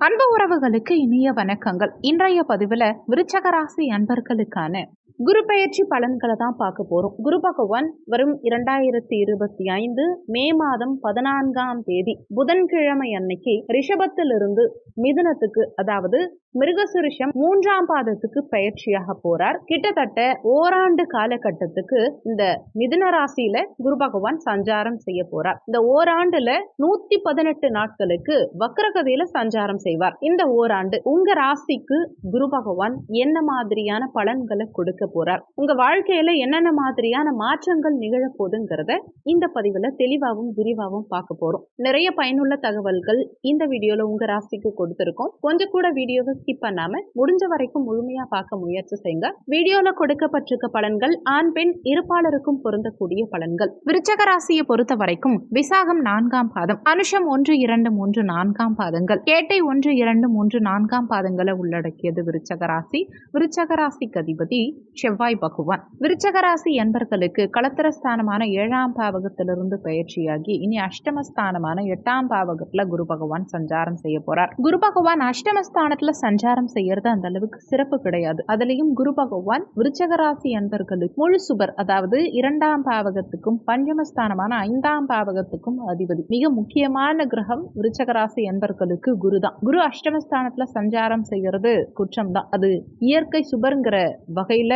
அன்பு உறவுகளுக்கு இனிய வணக்கங்கள். இன்றைய பதிவில் விருச்சகராசி அன்பர்களுக்கான குரு பயிற்சி பலன்களை தான் பார்க்க போகிறோம் குரு பகவான் வரும் இரண்டாயிரத்தி இருபத்தி ஐந்து மே மாதம் பதினான்காம் தேதி புதன்கிழமை அன்னைக்கு ரிஷபத்திலிருந்து மிதுனத்துக்கு அதாவது மிருகசுருஷம் மூன்றாம் பாதத்துக்கு பயிற்சியாக போறார். கிட்டத்தட்ட ஓராண்டு காலகட்டத்துக்கு இந்த மிதுன ராசியில குரு பகவான் சஞ்சாரம் செய்ய போறார். இந்த ஓராண்டுல நூத்தி பதினெட்டு நாட்களுக்கு வக்ரகதியில சஞ்சாரம் செய்வார். இந்த ஓராண்டு உங்க ராசிக்கு குரு பகவான் என்ன மாதிரியான பலன்களை கொடுக்க போறார். உங்க வாழ்க்கையில என்னென்ன மாதிரியான மாற்றங்கள் நிகழ போதுங்கிறத இந்த பதிவுல தெளிவாகவும் விரிவாகவும் பார்க்க போறோம். நிறைய பயனுள்ள தகவல்கள் இந்த வீடியோல உங்க ராசிக்கு கொடுத்திருக்கோம். கொஞ்சம் கூட வீடியோவை ஸ்கிப் பண்ணாம முடிஞ்ச வரைக்கும் முழுமையா பார்க்க முயற்சி செய்யுங்க வீடியோல கொடுக்கப்பட்டிருக்க பலன்கள் ஆண் பெண் இருப்பாளருக்கும் பொருந்தக்கூடிய பலன்கள். விருச்சக ராசியை பொறுத்த வரைக்கும் விசாகம் நான்காம் பாதம் அனுஷம் ஒன்று இரண்டு மூன்று நான்காம் பாதங்கள் கேட்டை ஒன்று இரண்டு மூன்று நான்காம் பாதங்களை உள்ளடக்கியது விருச்சக ராசி. விருச்சக ராசிக்கு அதிபதி செவ்வாய் பகவான். விருச்சகராசி என்பர்களுக்கு களத்திரஸ்தானமான ஏழாம் பாவகத்திலிருந்து பயிற்சியாகி இனி அஷ்டமஸ்தானமான எட்டாம் பாவகத்துல குரு பகவான் சஞ்சாரம் செய்ய போறார். குரு பகவான் அஷ்டமஸ்தானத்துல சஞ்சாரம் செய்யறது அந்த அளவுக்கு சிறப்பு கிடையாது. அதுலயும் குரு பகவான் விருச்சகராசி என்பர்களுக்கு முழு சுபர் அதாவது இரண்டாம் பாவகத்துக்கும் பஞ்சமஸ்தானமான ஐந்தாம் பாவகத்துக்கும் அதிபதி. மிக முக்கியமான கிரகம் விருச்சகராசி என்பர்களுக்கு குரு தான். குரு அஷ்டமஸ்தானத்துல சஞ்சாரம் செய்யறது குற்றம் தான். அது இயற்கை சுபருங்கிற வகையில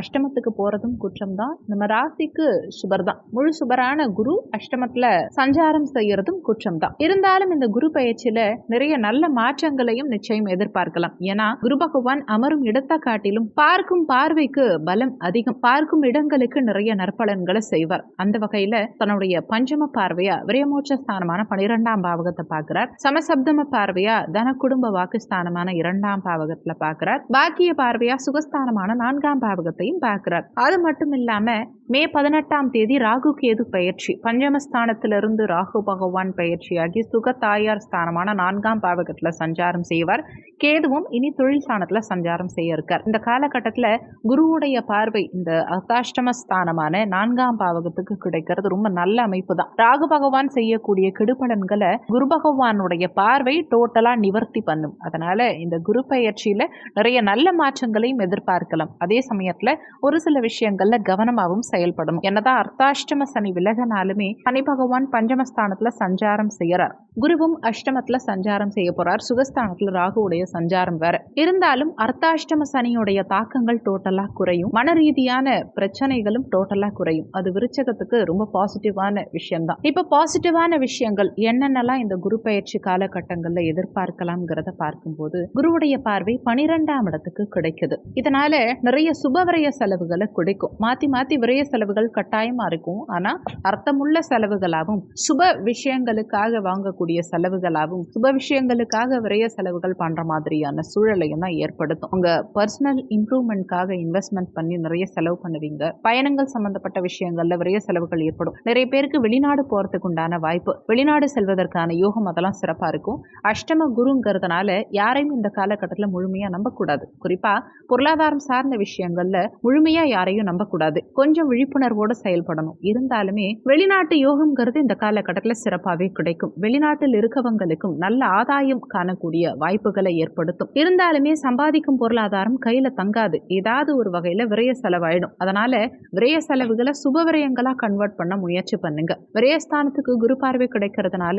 அஷ்டமத்துக்கு போறதும் குற்றம் தான் நம்ம ராசிக்கு சுபர் தான் முழு சுபரான குரு அஷ்டமத்துல சஞ்சாரம் செய்யறதும் குற்றம் தான் இருந்தாலும் இந்த குரு பயிற்சியில நிறைய நல்ல மாற்றங்களையும் நிச்சயம் எதிர்பார்க்கலாம். ஏன்னா குரு பகவான் அமரும் இடத்தை காட்டிலும் பார்க்கும் பார்வைக்கு பலம் அதிகம். பார்க்கும் இடங்களுக்கு நிறைய நற்பலன்களை செய்வார். அந்த வகையில தன்னுடைய பஞ்சம பார்வையா விரயமோட்ச ஸ்தானமான பனிரெண்டாம் பாவகத்தை பார்க்கிறார். சமசப்தம பார்வையா தன குடும்ப வாக்குஸ்தானமான இரண்டாம் பாவகத்துல பார்க்கிறார். பாக்கிய பார்வையா சுகஸ்தானமான நான்காம் பாவகத்தை பாவகத்தையும் பார்க்கிறார். அது மட்டும் இல்லாம மே பதினெட்டாம் தேதி ராகு கேது பயிற்சி. பஞ்சமஸ்தானத்திலிருந்து ராகு பகவான் பயிற்சியாகி சுக தாயார் ஸ்தானமான நான்காம் பாவகத்துல சஞ்சாரம் செய்வார். கேதுவும் இனி தொழில் ஸ்தானத்தில் சஞ்சாரம் செய்ய இருக்கார். இந்த காலகட்டத்துல குருவுடைய பார்வை இந்த அர்த்தாஷ்டம ஸ்தானமான நான்காம் பாவகத்துக்கு கிடைக்கிறது. ரொம்ப நல்ல அமைப்பு தான் ராகு பகவான் செய்யக்கூடிய கெடுபலன்களை குரு பகவானுடைய பார்வை டோட்டலா நிவர்த்தி பண்ணும். அதனால இந்த குரு பயிற்சியில நிறைய நல்ல மாற்றங்களையும் எதிர்பார்க்கலாம். அதே சமயத்துல ஒரு சில விஷயங்கள்ல கவனமாகவும் செயல்படும். என்னதான் அர்த்தாஷ்டம சனி விலகினாலுமே சனி பகவான் பஞ்சமஸ்தானத்துல சஞ்சாரம் செய்யறார். குருவும் அஷ்டமத்துல சஞ்சாரம் செய்ய போறார். சுகஸ்தானத்துல ராகுவுடைய சஞ்சாரம் வேற. இருந்தாலும் அர்த்தாஷ்டம சனியுடைய தாக்கங்கள் டோட்டலா குறையும். மன ரீதியான பிரச்சனைகளும் டோட்டலா குறையும். அது விருச்சகத்துக்கு ரொம்ப பாசிட்டிவான விஷயம்தான். இப்ப பாசிட்டிவான விஷயங்கள் என்னென்னலாம் இந்த குரு பயிற்சி காலகட்டங்கள்ல எதிர்பார்க்கலாம்ங்கிறத பார்க்கும்போது குருவுடைய பார்வை பனிரெண்டாம் இடத்துக்கு கிடைக்குது. இதனால நிறைய சுபவிரய செலவுகளை கிடைக்கும் மாத்தி மாத்தி விரய செலவுகள் கட்டாயமா இருக்கும். ஆனா அர்த்தமுள்ள செலவுகளாகவும் சுப விஷயங்களுக்காக வாங்கக்கூடிய செலவுகளாகவும் சுப விஷயங்களுக்காக விரைய செலவுகள் பண்ற மாதிரியான சூழலையும் தான் ஏற்படுத்தும். உங்க பர்சனல் இம்ப்ரூவ்மெண்ட்காக இன்வெஸ்ட்மெண்ட் பண்ணி நிறைய செலவு பண்ணுவீங்க. பயணங்கள் சம்பந்தப்பட்ட விஷயங்கள்ல விரைய செலவுகள் ஏற்படும். நிறைய பேருக்கு வெளிநாடு போறதுக்கு உண்டான வாய்ப்பு வெளிநாடு செல்வதற்கான யோகம் அதெல்லாம் சிறப்பா இருக்கும். அஷ்டம குருங்கிறதுனால யாரையும் இந்த காலகட்டத்தில் முழுமையா நம்பக்கூடாது. குறிப்பா பொருளாதாரம் சார்ந்த விஷயங்கள்ல முழுமையா யாரையும் நம்பக்கூடாது. கொஞ்சம் விழிப்புணர்வோட செயல்படணும். இருந்தாலுமே வெளிநாட்டு யோகம்ங்கிறது இந்த காலகட்டத்தில் சிறப்பாகவே கிடைக்கும். வெளிநாட்டு வெளிநாட்டில் இருக்கவங்களுக்கும் நல்ல ஆதாயம் காணக்கூடிய வாய்ப்புகளை ஏற்படுத்தும். இருந்தாலுமே சம்பாதிக்கும் பொருளாதாரம் கையில தங்காது. ஏதாவது ஒரு வகையில விரய செலவாயிடும். அதனால விரய செலவுகளை சுப விரயங்களா கன்வெர்ட் பண்ண முயற்சி பண்ணுங்க. விரயஸ்தானத்துக்கு குரு பார்வை கிடைக்கிறதுனால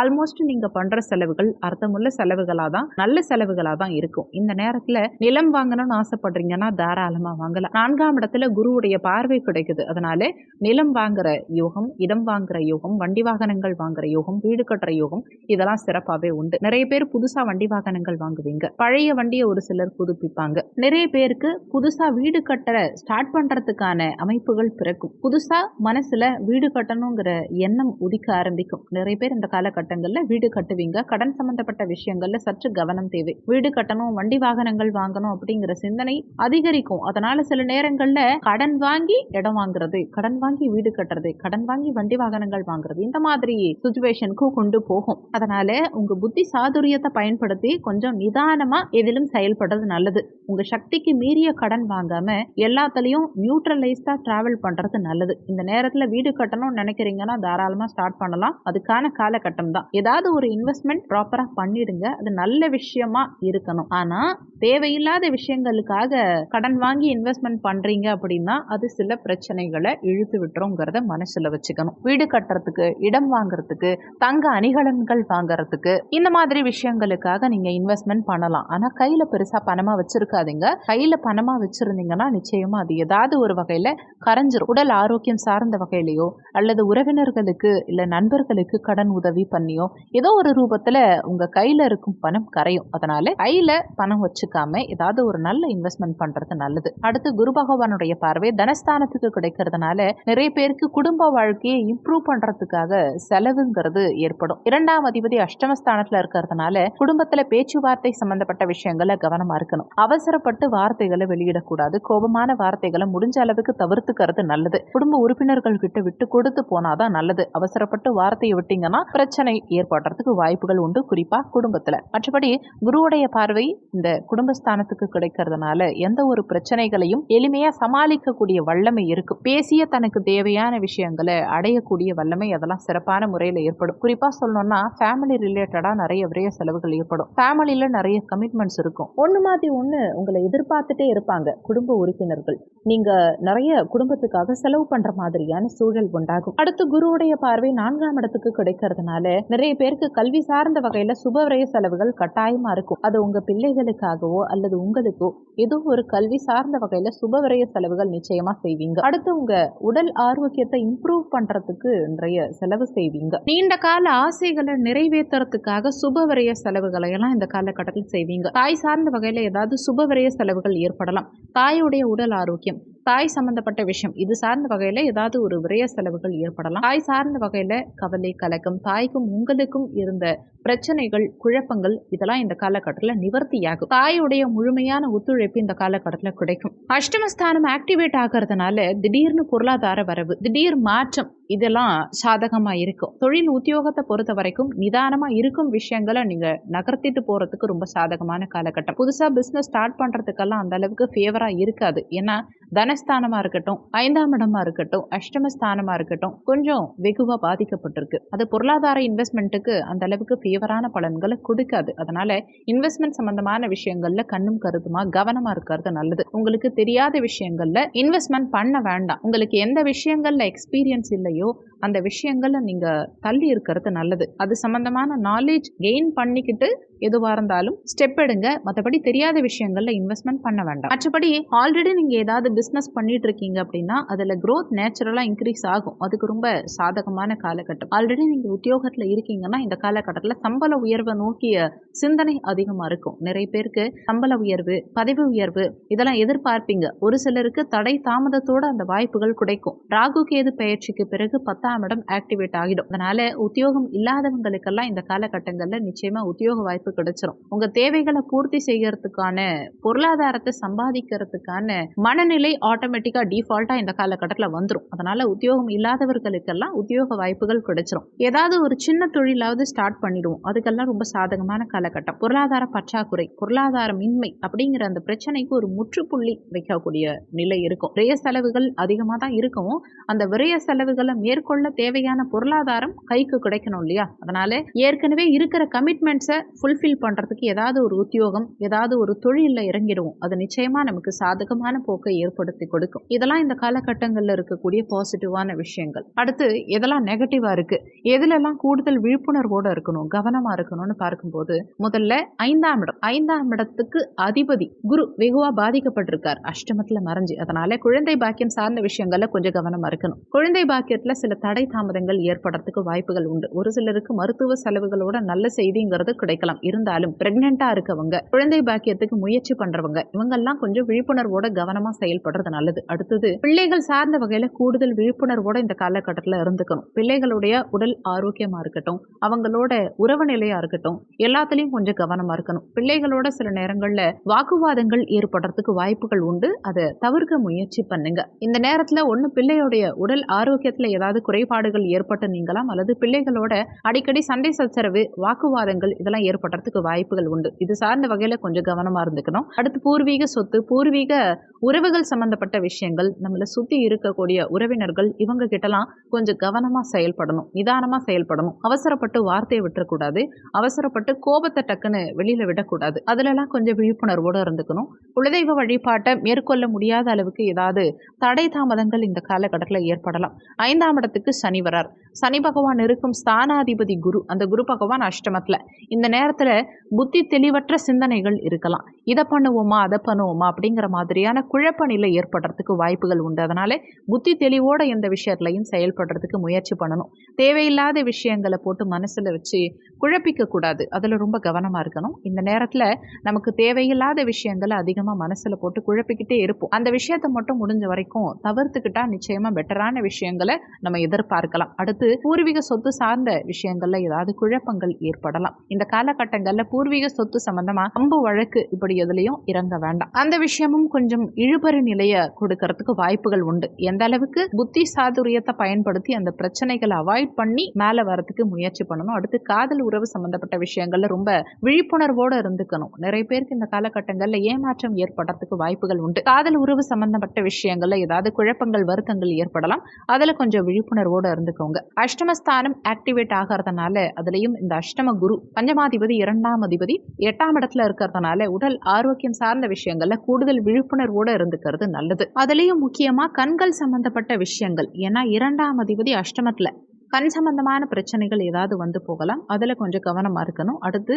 ஆல்மோஸ்ட் நீங்க பண்ற செலவுகள் அர்த்தமுள்ள செலவுகளா தான் நல்ல செலவுகளா தான் இருக்கும். இந்த நேரத்துல நிலம் வாங்கணும்னு ஆசைப்படுறீங்கன்னா தாராளமா வாங்கலாம். நான்காம் இடத்துல குருவுடைய பார்வை கிடைக்குது. அதனால நிலம் வாங்குற யோகம் இடம் வாங்குற யோகம் வண்டி வாகனங்கள் வாங்குற யோகம் வீடு கட்டுற யோகம் இதெல்லாம் சிறப்பாகவே உண்டு. நிறைய பேர் புதுசா வண்டி வாகனங்கள் வாங்குவீங்க. பழைய வண்டியை ஒரு சிலர் புதுப்பிப்பாங்க. நிறைய பேருக்கு புதுசா வீடு கட்ட ஸ்டார்ட் பண்றதுக்கான அமைப்புகள் பிறக்கும். புதுசாக மனசுல வீடு கட்டணுங்கிற எண்ணம் உதிக்க ஆரம்பிக்கும். நிறைய பேர் இந்த காலகட்டங்களில் வீடு கட்டுவீங்க. கடன் சம்பந்தப்பட்ட விஷயங்களில் சற்று கவனம் தேவை. வீடு கட்டணும் வண்டி வாகனங்கள் வாங்கணும் அப்படிங்கிற சிந்தனை அதிகரிக்கும். அதனால் சில நேரங்களில் கடன் வாங்கி இடம் வாங்குறது கடன் வாங்கி வீடு கட்டுறது கடன் வாங்கி வண்டி வாகனங்கள் வாங்குறது இந்த மாதிரி சுச்சுவேஷனுக்கு கொண்டு போகும். அதனால உங்க புத்தி சாதுரியத்தை பயன்படுத்தி கொஞ்சம் நிதானமா எதிலும் செயல்படுறது நல்லது. உங்க சக்திக்கு மீறிய கடன் வாங்காம எல்லாத்துலயும் நியூட்ரலைஸ்டா டிராவல் பண்றது நல்லது. இந்த நேரத்துல வீடு கட்டணும்னு நினைக்கிறீங்கன்னா தாராளமா ஸ்டார்ட் பண்ணலாம். அதுக்கான காலகட்டம் தான். ஏதாவது ஒரு இன்வெஸ்ட்மெண்ட் ப்ராப்பரா பண்ணிடுங்க. அது நல்ல விஷயமா இருக்கணும். ஆனா தேவையில்லாத விஷயங்களுக்காக கடன் வாங்கி இன்வெஸ்ட்மெண்ட் பண்றீங்க அப்படின்னா அது சில பிரச்சனைகளை இழுத்து விட்டுருங்கிறத மனசுல வச்சுக்கணும். வீடு கட்டுறதுக்கு இடம் வாங்குறதுக்கு தங்க அணி அணிகலன்கள் வாங்குறதுக்கு இந்த மாதிரி விஷயங்களுக்காக நீங்க இன்வெஸ்ட்மெண்ட் பண்ணலாம். ஆனா கையில பெருசா பணமா வச்சிருக்காதீங்க. கையில பணமா வச்சிருந்தீங்கன்னா நிச்சயமா அது ஏதாவது ஒரு வகையில கரைஞ்சிரும். உடல் ஆரோக்கியம் சார்ந்த வகையிலையோ அல்லது உறவினர்களுக்கு இல்ல நண்பர்களுக்கு கடன் உதவி பண்ணியோ ஏதோ ஒரு ரூபத்துல உங்க கையில இருக்கும் பணம் கரையும். அதனால கையில பணம் வச்சுக்காம ஏதாவது ஒரு நல்ல இன்வெஸ்ட்மெண்ட் பண்றது நல்லது. அடுத்து குரு பகவானுடைய பார்வை தனஸ்தானத்துக்கு கிடைக்கிறதுனால நிறைய பேருக்கு குடும்ப வாழ்க்கையை இம்ப்ரூவ் பண்றதுக்காக செலவுங்கிறது ஏற்படும். இரண்டாம் அதிபதி அஷ்டமஸ்தானத்துல இருக்கிறதுனால குடும்பத்துல பேச்சுவார்த்தை சம்பந்தப்பட்ட விஷயங்கள கவனமா இருக்கணும். அவசரப்பட்டு வார்த்தைகளை வெளியிடக்கூடாது. கோபமான வார்த்தைகளை முடிஞ்ச அளவுக்கு தவிர்த்துக்கிறது நல்லது. குடும்ப உறுப்பினர்கள் கிட்ட விட்டு கொடுத்து போனாதான் நல்லது. அவசரப்பட்டு வார்த்தையை விட்டீங்கன்னா பிரச்சனை ஏற்படுறதுக்கு வாய்ப்புகள் உண்டு. குறிப்பா குடும்பத்துல. மற்றபடி குருவுடைய பார்வை இந்த குடும்பஸ்தானத்துக்கு கிடைக்கிறதுனால எந்த ஒரு பிரச்சனைகளையும் எளிமையா சமாளிக்கக்கூடிய வல்லமை இருக்கு. பேசிய தனக்கு தேவையான விஷயங்களை அடையக்கூடிய வல்லமை அதெல்லாம் சிறப்பான முறையில் ஏற்படும். குறிப்பா சொல்லணும்னா ஃபேமிலி ரிலேட்டடா நிறைய விரைய செலவுகள் ஏற்படும். ஃபேமிலியில் நிறைய கமிட்மெண்ட்ஸ் இருக்கும். ஒன்று மாதிரி ஒன்று உங்களை எதிர்பார்த்துட்டே இருப்பாங்க குடும்ப உறுப்பினர்கள். நீங்க நிறைய குடும்பத்துக்காக செலவு பண்ற மாதிரியான சூழல் உண்டாகும். அடுத்து குருவுடைய பார்வை நான்காம் இடத்துக்கு கிடைக்கிறதுனால நிறைய பேருக்கு கல்வி சார்ந்த வகையில சுபவிரய செலவுகள் கட்டாயமா இருக்கும். அது உங்க பிள்ளைகளுக்காகவோ அல்லது உங்களுக்கோ ஏதோ ஒரு கல்வி சார்ந்த வகையில சுபவிரய செலவுகள் நிச்சயமா செய்வீங்க. அடுத்து உங்க உடல் ஆரோக்கியத்தை இம்ப்ரூவ் பண்றதுக்கு நிறைய செலவு செய்வீங்க. நீண்ட கால ஆசைகளை நிறைவேற்றுறதுக்காக சுபவரைய செலவுகளை எல்லாம் இந்த காலகட்டத்தில் செய்வீங்க. தாய் சார்ந்த வகையில் ஏதாவது சுபவரைய செலவுகள் ஏற்படலாம். தாயுடைய உடல் ஆரோக்கியம் தாய் சம்பந்தப்பட்ட விஷயம் இது சார்ந்த வகையில் ஏதாவது ஒரு விரய செலவுகள் ஏற்படலாம். தாய் சார்ந்த வகையில் கவலை கலக்கம் தாய்க்கும் உங்களுக்கும் இருந்த பிரச்சனைகள் குழப்பங்கள் இதெல்லாம் இந்த காலகட்டத்தில் நிவர்த்தியாகும். தாயுடைய முழுமையான ஒத்துழைப்பு இந்த காலகட்டத்தில் கிடைக்கும். அஷ்டமஸ்தானம் ஆக்டிவேட் ஆகிறதுனால திடீர்னு பொருளாதார வரவு திடீர் மாற்றம் இதெல்லாம் சாதகமா இருக்கும். தொழில் உத்தியோகத்தை பொறுத்த வரைக்கும் நிதானமா இருக்கும் விஷயங்களை நீங்க நகர்த்திட்டு போறதுக்கு ரொம்ப சாதகமான காலகட்டம். புதுசா பிசினஸ் ஸ்டார்ட் பண்றதுக்கெல்லாம் அந்த அளவுக்கு ஃபேவரா இருக்காது. ஏன்னா தனஸ்தானமா இருக்கட்டும் ஐந்தாம் இடமா இருக்கட்டும் அஷ்டமஸ்தானமா இருக்கட்டும் கொஞ்சம் வெகுவா பாதிக்கப்பட்டிருக்கு. அது பொருளாதார இன்வெஸ்ட்மெண்ட்டுக்கு அந்த அளவுக்கு ஃபேவரான பலன்களை கொடுக்காது. அதனால இன்வெஸ்ட்மெண்ட் சம்பந்தமான விஷயங்கள்ல கண்ணும் கருத்துமா கவனமா இருக்கிறது நல்லது. உங்களுக்கு தெரியாத விஷயங்கள்ல இன்வெஸ்ட்மெண்ட் பண்ண வேண்டாம். உங்களுக்கு எந்த விஷயங்கள்ல எக்ஸ்பீரியன்ஸ் இல்லையோ அந்த விஷயங்களை நீங்கள் தள்ளி இருக்கிறது நல்லது. அது சம்மந்தமான நாலேஜ் கெயின் பண்ணிக்கிட்டு எதுவாக இருந்தாலும் ஸ்டெப் எடுங்க. மற்றபடி தெரியாத விஷயங்களில் இன்வெஸ்ட்மெண்ட் பண்ண வேண்டாம். மற்றபடி ஆல்ரெடி நீங்க ஏதாவது பிஸ்னஸ் பண்ணிட்டு இருக்கீங்க அப்படின்னா அதில் க்ரோத் நேச்சுரலா இன்க்ரீஸ் ஆகும். அதுக்கு ரொம்ப சாதகமான காலகட்டம். ஆல்ரெடி நீங்கள் உத்தியோகத்தில் இருக்கீங்கன்னா இந்த காலகட்டத்தில் சம்பள உயர்வை நோக்கிய சிந்தனை அதிகமாக இருக்கும். நிறைய பேருக்கு சம்பள உயர்வு பதவி உயர்வு இதெல்லாம் எதிர்பார்ப்பீங்க. ஒரு சிலருக்கு தடை தாமதத்தோட அந்த வாய்ப்புகள் கிடைக்கும். ராகு கேது பயிற்சிக்கு பிறகு பத்தாம் இடம் ஆக்டிவேட் ஆகிடும். அதனால உத்தியோகம் இல்லாதவங்களுக்கெல்லாம் இந்த காலகட்டங்களில் நிச்சயமா உத்தியோக வாய்ப்பு கிடைச்சிரும். உங்க தேவைகளை பூர்த்தி செய்யறதுக்கான பொருளாதாரத்தை சம்பாதிக்கிறதுக்கான மனநிலை ஆட்டோமேட்டிக்கா டிஃபால்ட்டா இந்த காலகட்டத்தில் வந்துடும் அதனால உத்தியோகம் இல்லாதவர்களுக்கெல்லாம் உத்தியோக வாய்ப்புகள் கிடைச்சிரும். ஏதாவது ஒரு சின்ன தொழிலாவது ஸ்டார்ட் பண்ணிடுவோம். அதுக்கெல்லாம் ரொம்ப சாதகமான காலகட்டம். பொருளாதார பற்றாக்குறை பொருளாதாரமின்மை அப்படிங்கிற அந்த பிரச்சனைக்கு ஒரு முற்றுப்புள்ளி வைக்கக்கூடிய நிலை இருக்கும். விரைய செலவுகள் அதிகமாக தான் இருக்கும் அந்த விரய செலவுகளை மேற்கொள்ள தேவையான பொருளாதாரம் கைக்கு கிடைக்கணும் இல்லையா? அதனால ஏற்கனவே இருக்கிற கமிட்மெண்ட்ஸை ஃபுல்ஃபில் பண்ணுறதுக்கு ஏதாவது ஒரு உத்தியோகம் ஏதாவது ஒரு தொழிலில் இறங்கிடுவோம். அது நிச்சயமாக நமக்கு சாதகமான போக்கை ஏற்படுத்தி கொடுக்கும். இதெல்லாம் இந்த காலகட்டங்களில் இருக்கக்கூடிய பாசிட்டிவான விஷயங்கள். அடுத்து எதெல்லாம் நெகட்டிவாக இருக்குது எதுலெல்லாம் கூடுதல் விழிப்புணர்வோடு இருக்கணும் கவனமாக இருக்கணும்னு பார்க்கும்போது முதல்ல ஐந்தாம் இடம். ஐந்தாம் இடத்துக்கு அதிபதி குரு வெகுவாக பாதிக்கப்பட்டிருக்கார். அஷ்டமத்தில் மறைஞ்சு. அதனால குழந்தை பாக்கியம் சார்ந்த விஷயங்களில் கொஞ்சம் கவனமாக இருக்கணும். குழந்தை பாக்கியத்தில் சில தடை தாமதங்கள் ஏற்படுறதுக்கு வாய்ப்புகள் உண்டு. ஒரு சிலருக்கு மருத்துவ செலவுகளோட நல்ல செய்திங்கிறது கிடைக்கலாம். இருந்தாலும் பிரெக்னெண்டா இருக்கவங்க குழந்தை பாக்கியத்துக்கு முயற்சி பண்றவங்க இவங்கெல்லாம் கொஞ்சம் விழிப்புணர்வோட கவனமா செயல்படுறது நல்லது. அடுத்தது பிள்ளைகள் சார்ந்த வகையில கூடுதல் விழிப்புணர்வோட இந்த காலகட்டத்துல இருந்துக்கணும். பிள்ளைகளுடைய உடல் ஆரோக்கியமா இருக்கட்டும் அவங்களோட உறவு நிலையா இருக்கட்டும் எல்லாத்துலயும் கொஞ்சம் கவனமா இருக்கணும். பிள்ளைகளோட சில நேரங்கள்ல வாக்குவாதங்கள் ஏற்படுறதுக்கு வாய்ப்புகள் உண்டு. அதை தவிர்க்க முயற்சி பண்ணுங்க. இந்த நேரத்துல ஒண்ணு பிள்ளையோடைய உடல் ஆரோக்கியத்துல ஏதாவது குறைபாடுகள் ஏற்பட்டு நீங்களாம் அல்லது பிள்ளைகளோட அடிக்கடி சண்டை சச்சரவு வாக்குவாதங்கள் இதெல்லாம் வரத்துக்கு வாய்ப்புகள் உண்டு. இது சார்ந்த வகையில கொஞ்சம் கவனமா இருந்துக்கணும். அடுத்து பூர்வீக சொத்து பூர்வீக உறவுகள் சம்பந்தப்பட்ட விஷயங்கள் நம்மளை சுத்தி இருக்கக்கூடிய உறவினர்கள் இவங்க கிட்டலாம் கொஞ்சம் கவனமா செயல்படணும் நிதானமா செயல்படணும். அவசரப்பட்டு வார்த்தையை விட்டுறக்கூடாது. அவசரப்பட்டு கோபத்தை டக்குன்னு வெளியில விடக்கூடாது. அதுலலாம் கொஞ்சம் விழிப்புணர்வோடு இருந்துக்கணும். குலதெய்வ வழிபாட்டை மேற்கொள்ள முடியாத அளவுக்கு ஏதாவது தடை தாமதங்கள் இந்த காலகட்டத்தில் ஏற்படலாம். ஐந்தாம் இடத்துக்கு சனி வரார். சனி பகவான் இருக்கும் ஸ்தானாதிபதி குரு. அந்த குரு பகவான் அஷ்டமத்தில். இந்த நேரத்தில் புத்தி தெளிவற்ற சிந்தனைகள் இருக்கலாம். இதை பண்ணுவோமா அதை பண்ணுவோமா அப்படிங்கிற மாதிரியான குழப்ப நிலை ஏற்படுறதுக்கு வாய்ப்புகள் உண்டு. அதனால் புத்தி தெளிவோட எந்த விஷயத்துலையும் செயல்படுறதுக்கு முயற்சி பண்ணணும். தேவையில்லாத விஷயங்களை போட்டு மனசில் வச்சு குழப்பிக்க கூடாது. அதில் ரொம்ப கவனமாக இருக்கணும். இந்த நேரத்தில் நமக்கு தேவையில்லாத விஷயங்களை அதிகமாக மனசில் போட்டு குழப்பிக்கிட்டே இருப்போம். அந்த விஷயத்தை மட்டும் முடிஞ்ச வரைக்கும் தவிர்த்துக்கிட்டா நிச்சயமாக பெட்டரான விஷயங்களை நம்ம எதிர்பார்க்கலாம். அடுத்து பூர்வீக சொத்து சார்ந்த விஷயங்களில் ஏதாவது குழப்பங்கள் ஏற்படலாம். இந்த காலகட்டங்களில் பூர்வீக சொத்து சம்பந்தமாக அம்பு வழக்கு இப்படி எதுலையும் இறங்க வேண்டாம். அந்த விஷயமும் கொஞ்சம் இழுபறி நிலையை கொடுக்கறதுக்கு வாய்ப்புகள் உண்டு. எந்த அளவுக்கு புத்தி சாதுரியத்தை பயன்படுத்தி அந்த பிரச்சனைகளை அவாய்ட் பண்ணி மேலே வரதுக்கு முயற்சி பண்ணணும். அடுத்து காதல் உறவு சம்பந்தப்பட்ட விஷயங்கள்ல ரொம்ப விழிப்புணர்வோடு இருந்துக்கணும். நிறைய பேருக்கு இந்த காலகட்டங்களில் ஏமாற்றம் ஏற்படுறதுக்கு வாய்ப்புகள் உண்டு. காதல் உறவு சம்பந்தப்பட்ட விஷயங்கள்ல ஏதாவது குழப்பங்கள் வருத்தங்கள் ஏற்படலாம். அதில் கொஞ்சம் விழிப்புணர்வோடு இருந்துக்கோங்க. அஷ்டமஸ்தானம் ஆக்டிவேட் ஆகிறதுனால அதுலேயும் இந்த அஷ்டம குரு பஞ்சமாதிபதி இரண்டாம் அதிபதி எட்டாம் இடத்துல இருக்கிறதுனால உடல் ஆரோக்கியம் சார்ந்த விஷயங்கள்ல கூடுதல் விழிப்புணர்வோடு இருந்துக்கிறது நல்லது. அதுலேயும் முக்கியமா கண்கள் சம்பந்தப்பட்ட விஷயங்கள். ஏன்னா இரண்டாம் அதிபதி அஷ்டமத்துல கண் சம்பந்தமான பிரச்சனைகள் ஏதாவது வந்து போகலாம். அதில் கொஞ்சம் கவனமாக இருக்கணும். அடுத்து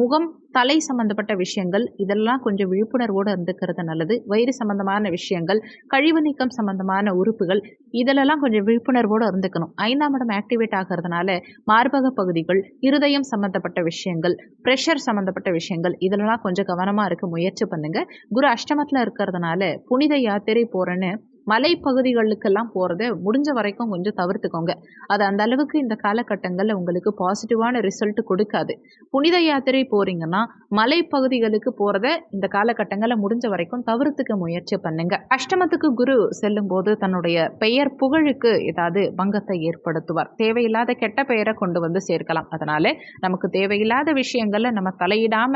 முகம் தலை சம்பந்தப்பட்ட விஷயங்கள் இதெல்லாம் கொஞ்சம் விழிப்புணர்வோடு இருந்துக்கிறது நல்லது. வயிறு சம்பந்தமான விஷயங்கள் கழிவு நீக்கம் சம்பந்தமான உறுப்புகள் இதிலெல்லாம் கொஞ்சம் விழிப்புணர்வோடு இருந்துக்கணும். ஐந்தாம் இடம் ஆக்டிவேட் ஆகிறதுனால மார்பக பகுதிகள் இருதயம் சம்பந்தப்பட்ட விஷயங்கள் ப்ரெஷர் சம்பந்தப்பட்ட விஷயங்கள் இதிலெல்லாம் கொஞ்சம் கவனமாக இருக்க முயற்சி பண்ணுங்கள் குரு அஷ்டமத்தில் இருக்கிறதுனால புனித யாத்திரை போகிறேன்னு மலைப்பகுதிகளுக்கெல்லாம் போகிறத முடிஞ்ச வரைக்கும் கொஞ்சம் தவிர்த்துக்கோங்க. அது அந்த அளவுக்கு இந்த காலகட்டங்களில் உங்களுக்கு பாசிட்டிவான ரிசல்ட் கொடுக்காது. புனித யாத்திரை போகிறீங்கன்னா மலைப்பகுதிகளுக்கு போகிறத இந்த காலகட்டங்களில் முடிஞ்ச வரைக்கும் தவிர்த்துக்க முயற்சி பண்ணுங்க. அஷ்டமத்துக்கு குரு செல்லும்போது தன்னுடைய பெயர் புகழுக்கு ஏதாவது பங்கத்தை ஏற்படுத்துவார். தேவையில்லாத கெட்ட பெயரை கொண்டு வந்து சேர்க்கலாம். அதனால நமக்கு தேவையில்லாத விஷயங்களை நம்ம தலையிடாம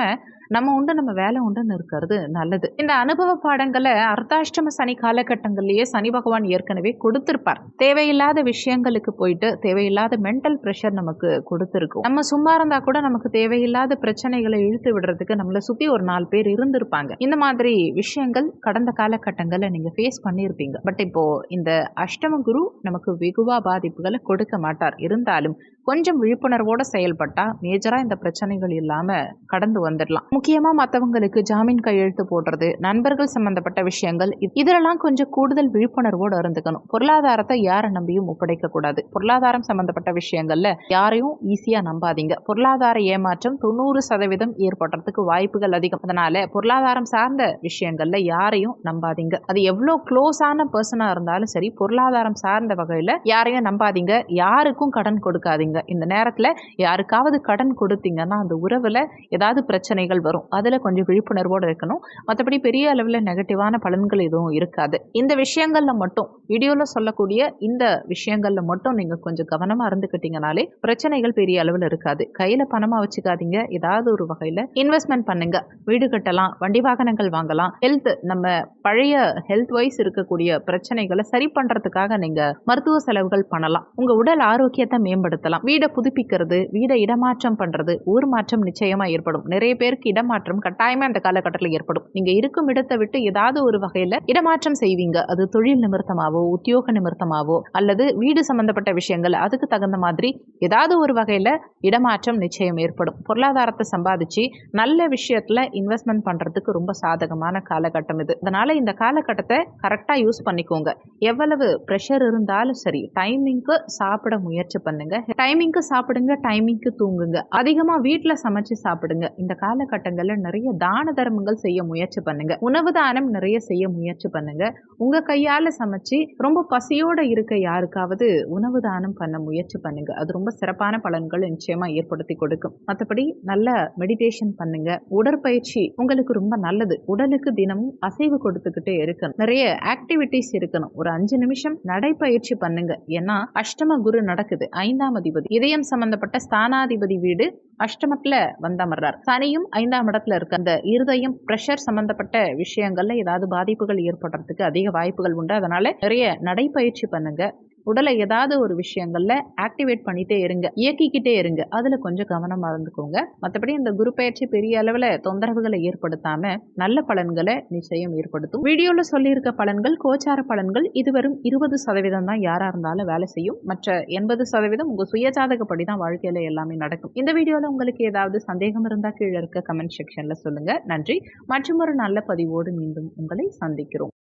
நம்ம உண்டு நம்ம வேலை உண்டுன்னு இருக்கிறது நல்லது. இந்த அனுபவ பாடங்களை அர்த்தாஷ்டம சனி காலகட்டங்கள்லயே சனி பகவான் ஏற்கனவே கொடுத்திருப்பார். தேவையில்லாத விஷயங்களுக்கு போயிட்டு தேவையில்லாத மென்டல் ப்ரெஷர் நமக்கு கொடுத்துருக்கும். நம்ம சும்மா இருந்தா கூட நமக்கு தேவையில்லாத பிரச்சனைகளை இழுத்து விடுறதுக்கு நம்மளை சுத்தி ஒரு நாலு பேர் இருந்திருப்பாங்க. இந்த மாதிரி விஷயங்கள் கடந்த காலகட்டங்களில் நீங்க ஃபேஸ் பண்ணியிருப்பீங்க. பட் இப்போ இந்த அஷ்டம குரு நமக்கு வெகுவா பாதிப்புகளை கொடுக்க மாட்டார். இருந்தாலும் கொஞ்சம் விழிப்புணர்வோட செயல்பட்டா மேஜரா இந்த பிரச்சனைகள் இல்லாம கடந்து வந்துடலாம். முக்கியமா மற்றவங்களுக்கு ஜாமீன் கையெழுத்து போடுறது நண்பர்கள் சம்பந்தப்பட்ட விஷயங்கள் இதெல்லாம் கொஞ்சம் கூடுதல் விழிப்புணர்வோட இருந்துக்கணும். பொருளாதாரத்தை யாரை நம்பியும் ஒப்படைக்க கூடாது. பொருளாதாரம் சம்பந்தப்பட்ட விஷயங்கள்ல யாரையும் ஈஸியா நம்பாதீங்க. பொருளாதார ஏமாற்றம் தொண்ணூறு சதவீதம் ஏற்படுறதுக்கு வாய்ப்புகள் அதிகம். அதனால பொருளாதாரம் சார்ந்த விஷயங்கள்ல யாரையும் நம்பாதீங்க. அது எவ்வளோ க்ளோஸான பர்சனா இருந்தாலும் சரி பொருளாதாரம் சார்ந்த வகையில யாரையும் நம்பாதீங்க. யாருக்கும் கடன் கொடுக்காதீங்க. இந்த நேரத்தில் யாருக்காவது கடன் கொடுத்தீங்கன்னா அந்த உறவில் ஏதாவது பிரச்சனைகள் வரும். அதில் கொஞ்சம் விழிப்புணர்வோடு இருக்கணும். மற்றபடி பெரிய அளவில் நெகட்டிவான பலன்கள் எதுவும் இருக்காது. இந்த விஷயங்களில் மட்டும் வீடியோவில் சொல்லக்கூடிய இந்த விஷயங்களில் மட்டும் நீங்கள் கொஞ்சம் கவனமாக இருந்துக்கிட்டீங்கனாலே பிரச்சனைகள் பெரிய அளவில் இருக்காது. கையில் பணமாக வச்சுக்காதீங்க. ஏதாவது ஒரு வகையில் இன்வெஸ்ட்மெண்ட் பண்ணுங்க. வீடு கட்டலாம் வண்டி வாகனங்கள் வாங்கலாம். ஹெல்த் நம்ம பழைய ஹெல்த் வைஸ் இருக்கக்கூடிய பிரச்சனைகளை சரி பண்ணுறதுக்காக நீங்கள் மருத்துவ செலவுகள் பண்ணலாம். உங்கள் உடல் ஆரோக்கியத்தை மேம்படுத்தலாம். வீடை புதுப்பிக்கிறது வீடை இடமாற்றம் பண்ணுறது ஊர் மாற்றம் நிச்சயமாக ஏற்படும். நிறைய பேருக்கு இடமாற்றம் கட்டாயமாக அந்த காலகட்டத்தில் ஏற்படும். நீங்கள் இருக்கும் இடத்தை விட்டு ஏதாவது ஒரு வகையில் இடமாற்றம் செய்வீங்க. அது தொழில் நிமித்தமாவோ உத்தியோக நிமித்தமாவோ அல்லது வீடு சம்பந்தப்பட்ட விஷயங்கள் அதுக்கு தகுந்த மாதிரி ஏதாவது ஒரு வகையில் இடமாற்றம் நிச்சயம் ஏற்படும். பொருளாதாரத்தை சம்பாதிச்சு நல்ல விஷயத்தில் இன்வெஸ்ட்மெண்ட் பண்ணுறதுக்கு ரொம்ப சாதகமான காலகட்டம் இது. அதனால் இந்த காலகட்டத்தை கரெக்டாக யூஸ் பண்ணிக்கோங்க. எவ்வளவு ப்ரெஷர் இருந்தாலும் சரி டைமிங்க்கு சாப்பிட முயற்சி பண்ணுங்க. டைமிங்க்கு சாப்பிடுங்க டைமிங்க்கு தூங்குங்க. அதிகமாக வீட்டில் சமைச்சு சாப்பிடுங்க. இந்த காலகட்டங்களில் நிறைய தான தர்மங்கள் செய்ய முயற்சி பண்ணுங்க. உணவு தானம் நிறைய செய்ய முயற்சி பண்ணுங்க. உங்க கையால் சமைச்சு ரொம்ப பசியோட இருக்க யாருக்காவது உணவு தானம் பண்ண முயற்சி பண்ணுங்க. அது ரொம்ப சிறப்பான பலன்கள் நிச்சயமாக ஏற்படுத்தி கொடுக்கும். மற்றபடி நல்ல மெடிடேஷன் பண்ணுங்க. உடற்பயிற்சி உங்களுக்கு ரொம்ப நல்லது. உடலுக்கு தினமும் அசைவு கொடுத்துக்கிட்டே இருக்கணும். நிறைய ஆக்டிவிட்டிஸ் இருக்கணும். ஒரு அஞ்சு நிமிஷம் நடைப்பயிற்சி பண்ணுங்க. ஏன்னா அஷ்டம குரு நடக்குது. ஐந்தாம் அதிபதி இதயம் சம்பந்தப்பட்ட ஸ்தானாதிபதி வீடு அஷ்டமத்துல வந்தமர்றார் சனியும் ஐந்தாம் இடத்துல இருக்கு அந்த இருதயம் பிரஷர் சம்பந்தப்பட்ட விஷயங்கள்ல ஏதாவது பாதிப்புகள் ஏற்படுறதுக்கு அதிக வாய்ப்புகள் உண்டு. அதனால நிறைய நடைப்பயிற்சி பண்ணுங்க. உடலை ஏதாவது ஒரு விஷயங்கள்ல ஆக்டிவேட் பண்ணிட்டே இருங்க. இயக்கிக்கிட்டே இருங்க. அதுல கொஞ்சம் கவனமா இருந்துக்கோங்க. மற்றபடி இந்த குரு பயிற்சி பெரிய அளவுல தொந்தரவுகளை ஏற்படுத்தாம நல்ல பலன்களை நிச்சயம் ஏற்படுத்தும். வீடியோல சொல்லியிருக்க பலன்கள் கோச்சார பலன்கள் இதுவரும் இருபது சதவீதம் தான் யாரா இருந்தாலும் வேலை செய்யும். மற்ற எண்பது சதவீதம் உங்க சுயஜாதகப்படி தான் வாழ்க்கையில எல்லாமே நடக்கும். இந்த வீடியோல உங்களுக்கு ஏதாவது சந்தேகம் இருந்தா கீழே இருக்க கமெண்ட் செக்ஷன்ல சொல்லுங்க. நன்றி. மற்றும் ஒரு நல்ல பதிவோடு மீண்டும் உங்களை சந்திக்கிறோம்.